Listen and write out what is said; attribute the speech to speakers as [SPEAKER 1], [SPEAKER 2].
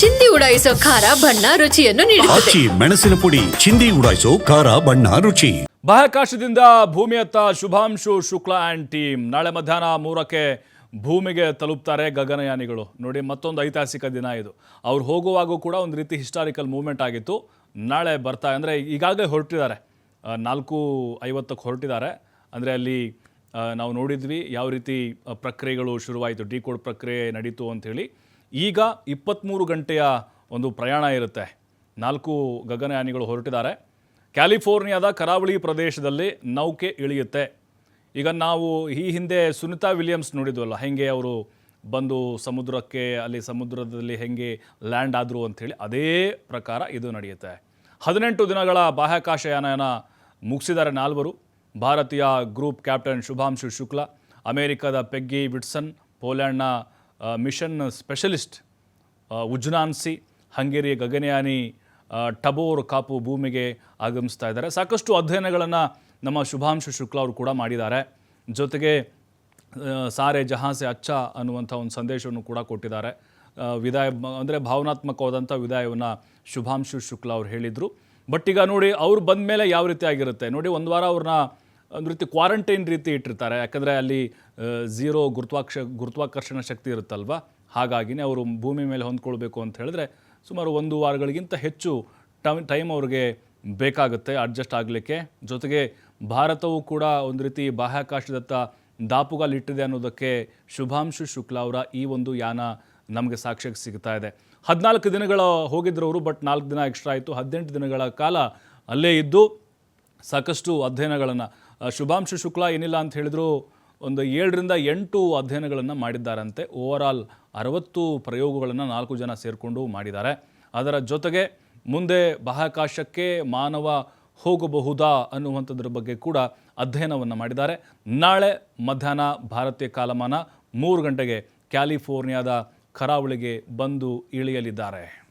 [SPEAKER 1] ಚಿಂದಿ ಉಡಾಯಿಸೋ ಖಾರ ಬಣ್ಣ ರುಚಿಯನ್ನು ನೀಡುತ್ತದೆ.
[SPEAKER 2] ಆಚಿ ಮೆಣಸಿನ ಪುಡಿ ಚಿಂದಿ ಉಡಾಯಿಸೋ ಖಾರ ಬಣ್ಣ ರುಚಿ.
[SPEAKER 3] ಬಾಹ್ಯಾಕಾಶದಿಂದ ಭೂಮಿಯತ್ತ ಶುಭಾಂಶು ಶುಕ್ಲಾ ಆ್ಯಂಡ್ ಟೀಮ್. ನಾಳೆ ಮಧ್ಯಾಹ್ನ ಮೂರಕ್ಕೆ ಭೂಮಿಗೆ ತಲುಪ್ತಾರೆ ಗಗನಯಾನಿಗಳು. ನೋಡಿ ಮತ್ತೊಂದು ಐತಿಹಾಸಿಕ ದಿನ ಇದು. ಅವ್ರು ಹೋಗುವಾಗೂ ಕೂಡ ಒಂದು ರೀತಿ ಹಿಸ್ಟಾರಿಕಲ್ ಮೂವ್ಮೆಂಟ್ ಆಗಿತ್ತು. ನಾಳೆ ಬರ್ತಾ ಅಂದರೆ ಈಗಾಗಲೇ ಹೊರಟಿದ್ದಾರೆ. ಆ, ನಾಲ್ಕು ಐವತ್ತಕ್ಕೆ ಹೊರಟಿದ್ದಾರೆ. ಅಂದರೆ ಅಲ್ಲಿ ಆ, ನಾವು ನೋಡಿದ್ವಿ ಯಾವ ರೀತಿ ಆ, ಪ್ರಕ್ರಿಯೆಗಳು ಶುರುವಾಯಿತು. ಡಿಕೋಡ್ ಪ್ರಕ್ರಿಯೆ ನಡೀತು ಅಂಥೇಳಿ ಈಗ ಇಪ್ಪತ್ತ್ಮೂರು ಗಂಟೆಯ ಒಂದು ಪ್ರಯಾಣ ಇರುತ್ತೆ. ನಾಲ್ಕು ಗಗನಯಾನಿಗಳು ಹೊರಟಿದ್ದಾರೆ. ಕ್ಯಾಲಿಫೋರ್ನಿಯಾದ ಕರಾವಳಿ ಪ್ರದೇಶದಲ್ಲಿ ನೌಕೆ ಇಳಿಯುತ್ತೆ. ಈಗ ನಾವು ಈ ಹಿಂದೆ ಸುನಿತಾ ವಿಲಿಯಮ್ಸ್ ನೋಡಿದ್ವಲ್ಲ, ಹೆಂಗೆ ಅವರು ಬಂದು ಸಮುದ್ರಕ್ಕೆ, ಅಲ್ಲಿ ಸಮುದ್ರದಲ್ಲಿ ಹೆಂಗೆ ಲ್ಯಾಂಡ್ ಆದರು ಅಂಥೇಳಿ ಅದೇ ಪ್ರಕಾರ ಇದು ನಡೆಯುತ್ತೆ. ಹದಿನೆಂಟು ದಿನಗಳ ಬಾಹ್ಯಾಕಾಶಯಾನನ ಮುಗಿಸಿದ್ದಾರೆ ನಾಲ್ವರು. ಭಾರತೀಯ ಗ್ರೂಪ್ ಕ್ಯಾಪ್ಟನ್ ಶುಭಾಂಶು ಶುಕ್ಲಾ, ಅಮೇರಿಕದ ಪೆಗ್ಗಿ ವಿಟ್ಸನ್, ಪೋಲ್ಯಾಂಡ್ನ ಮಿಷನ್ ಸ್ಪೆಷಲಿಸ್ಟ್ ಉಜ್ನಾನ್ಸಿ ಹಂಗೇರಿಯ ಗಗನಯಾನಿ ಟಬೋರ್ ಕಾಪು ಭೂಮಿಗೆ ಆಗಮಿಸ್ತಾ ಇದ್ದಾರೆ. ಸಾಕಷ್ಟು ಅಧ್ಯಯನಗಳನ್ನು ನಮ್ಮ ಶುಭಾಂಶು ಶುಕ್ಲಾ ಅವರು ಕೂಡ ಮಾಡಿದ್ದಾರೆ. ಜೊತೆಗೆ ಸಾರೆ ಜಹಾಸೆ ಅಚ್ಚ ಅನ್ನುವಂಥ ಒಂದು ಸಂದೇಶವನ್ನು ಕೂಡ ಕೊಟ್ಟಿದ್ದಾರೆ. ವಿದಾಯ, ಅಂದರೆ ಭಾವನಾತ್ಮಕವಾದಂಥ ವಿದಾಯವನ್ನು ಶುಭಾಂಶು ಶುಕ್ಲಾ ಅವರು ಹೇಳಿದರು. ಬಟ್ ಈಗ ನೋಡಿ, ಅವ್ರು ಬಂದ ಮೇಲೆ ಯಾವ ರೀತಿ ಆಗಿರುತ್ತೆ? ನೋಡಿ ಒಂದು ವಾರ ಅವ್ರನ್ನ ರೀತಿ ಕ್ವಾರಂಟೈನ್ ರೀತಿ ಇಟ್ಟಿರ್ತಾರೆ. ಯಾಕಂದರೆ ಅಲ್ಲಿ ಝೀರೋ ಗುರುತ್ವಾಕ್ಷ, ಗುರುತ್ವಾಕರ್ಷಣ ಶಕ್ತಿ ಇರುತ್ತಲ್ವ? ಹಾಗಾಗಿನೇ ಅವರು ಭೂಮಿ ಮೇಲೆ ಹೊಂದ್ಕೊಳ್ಬೇಕು ಅಂತ ಹೇಳಿದ್ರೆ ಸುಮಾರು ಒಂದು ವಾರಗಳಿಗಿಂತ ಹೆಚ್ಚು ಟೈಮ್ ಟೈಮ್ ಅವ್ರಿಗೆ ಬೇಕಾಗುತ್ತೆ ಅಡ್ಜಸ್ಟ್ ಆಗಲಿಕ್ಕೆ. ಜೊತೆಗೆ ಭಾರತವು ಕೂಡ ಒಂದು ರೀತಿ ಬಾಹ್ಯಾಕಾಶದತ್ತ ದಾಪುಗಾಲಿಟ್ಟಿದೆ ಅನ್ನೋದಕ್ಕೆ ಶುಭಾಂಶು ಶುಕ್ಲಾ ಅವರ ಈ ಒಂದು ಯಾನ ನಮಗೆ ಸಾಕ್ಷ್ಯಕ್ಕೆ ಸಿಗ್ತಾ ಇದೆ. ಹದಿನಾಲ್ಕು ದಿನಗಳ ಹೋಗಿದ್ರು ಅವರು ಬಟ್ ನಾಲ್ಕು ದಿನ ಎಕ್ಸ್ಟ್ರಾ ಆಯಿತು. ಹದಿನೆಂಟು ದಿನಗಳ ಕಾಲ ಅಲ್ಲೇ ಇದ್ದು ಸಾಕಷ್ಟು ಅಧ್ಯಯನಗಳನ್ನು ಶುಭಾಂಶು ಶುಕ್ಲಾ ಏನಿಲ್ಲ ಅಂತ ಹೇಳಿದ್ರು, ಒಂದು ಏಳರಿಂದ ಎಂಟು ಅಧ್ಯಯನಗಳನ್ನು ಮಾಡಿದ್ದಾರಂತೆ. ಓವರ್ ಆಲ್ ಅರವತ್ತು ಪ್ರಯೋಗಗಳನ್ನು ನಾಲ್ಕು ಜನ ಸೇರಿಕೊಂಡು ಮಾಡಿದ್ದಾರೆ. ಅದರ ಜೊತೆಗೆ ಮುಂದೆ ಬಾಹ್ಯಾಕಾಶಕ್ಕೆ ಮಾನವ ಹೋಗಬಹುದಾ ಅನ್ನುವಂಥದ್ರ ಬಗ್ಗೆ ಕೂಡ ಅಧ್ಯಯನವನ್ನು ಮಾಡಿದ್ದಾರೆ. ನಾಳೆ ಮಧ್ಯಾಹ್ನ ಭಾರತೀಯ ಕಾಲಮಾನ ಮೂರು ಗಂಟೆಗೆ ಕ್ಯಾಲಿಫೋರ್ನಿಯಾದ ಕರಾವಳಿಗೆ ಬಂದು ಇಳಿಯಲಿದ್ದಾರೆ.